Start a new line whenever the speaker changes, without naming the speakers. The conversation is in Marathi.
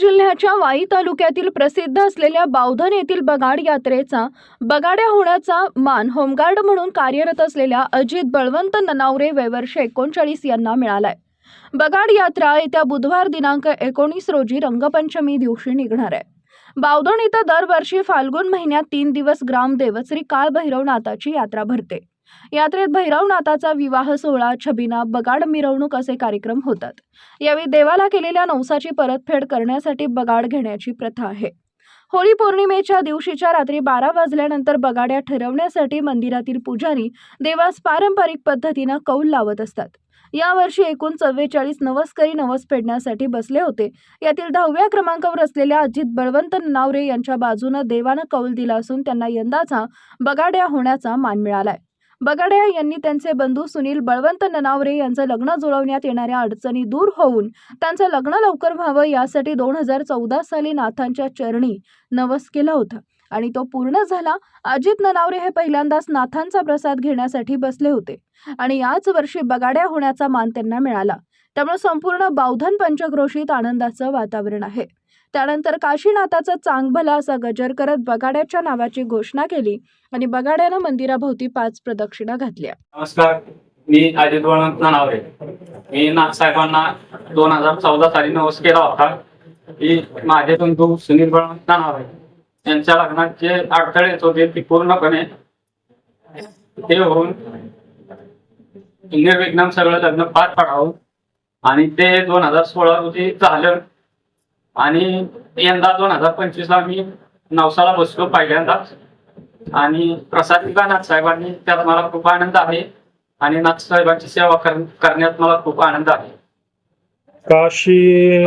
जिल्ह्याच्या वाई तालुक्यातील प्रसिद्ध असलेल्या बावधन येथील बगाड यात्रेचा बगाड्या होण्याचा मान होमगार्ड म्हणून कार्यरत असलेल्या अजित बळवंत ननावरे वयवर्ष एकोणचाळीस यांना मिळालाय. बगाड यात्रा येत्या बुधवार दिनांक एकोणीस रोजी रंगपंचमी दिवशी निघणार आहे. बावधन इथं दरवर्षी फाल्गुन महिन्यात तीन दिवस ग्रामदेव श्री काळभैरवनाथाची यात्रा भरते. यात्रेत भैरवनाथाचा विवाह सोहळा छबिना बगाड मिरवणूक असे कार्यक्रम होतात. यावेळी देवाला केलेल्या नवसाची परतफेड करण्यासाठी बगाड घेण्याची प्रथा आहे. होळी पौर्णिमेच्या दिवशीच्या रात्री बारा वाजल्यानंतर बगाड्या ठरवण्यासाठी मंदिरातील पुजारी देवास पारंपरिक पद्धतीनं कौल लावत असतात. यावर्षी एकूण चव्वेचाळीस नवस्करी नवस फेडण्यासाठी बसले होते. यातील दहाव्या क्रमांकावर असलेल्या अजित बळवंत नावरे यांच्या बाजूनं देवानं कौल दिला असून त्यांना यंदाचा बगाड्या होण्याचा मान मिळालाय. बगाड्या यांनी त्यांचे बंधू सुनील बळवंत ननावरे यांचं लग्न जुळवण्यात येणाऱ्या अडचणी दूर होऊन त्यांचं लग्न लवकर व्हावं यासाठी दोन हजार चौदा साली नाथांच्या चरणी नवस केला होता. आणि तो पूर्ण झाला अजित ननावरे हे पहिल्यांदाच नाथांचा प्रसाद घेण्यासाठी बसले होते. आणि याच वर्षी बगाड्या होण्याचा मान त्यांना मिळाला. त्यामुळे संपूर्ण बावधन पंचक्रोशीत आनंदाचं वातावरण आहे. त्यानंतर काशीनाथाचा चांगभला असा गजर करत बगाड्याच्या नावाची घोषणा केली आणि बगाड्यानं मंदिराभोवती पाच प्रदक्षिणा घातल्या.
नमस्कार मी अजित वळवंत नानावरे मी नाथसाहेबांना दोन हजार चौदा साली नवस केला होता. की माझे बंधू सुनील बळवंत नानावरे यांच्या लग्नात जे अडथळे येत होते ते पूर्णपणे ते होऊन निर्विघ्न सगळं लग्न पार पाडावं. आणि ते दोन हजार सोळा रोजी झालं. आणि यंदा दोन हजार पंचवीस ला मी नवसाला बसलो पहिल्यांदाच आणि प्रसाद दिला नाथसाहेबांनी त्यात मला खूप आनंद आहे. आणि नाथसाहेबांची सेवा कर- करण्यात मला खूप आनंद आहे.
काशी.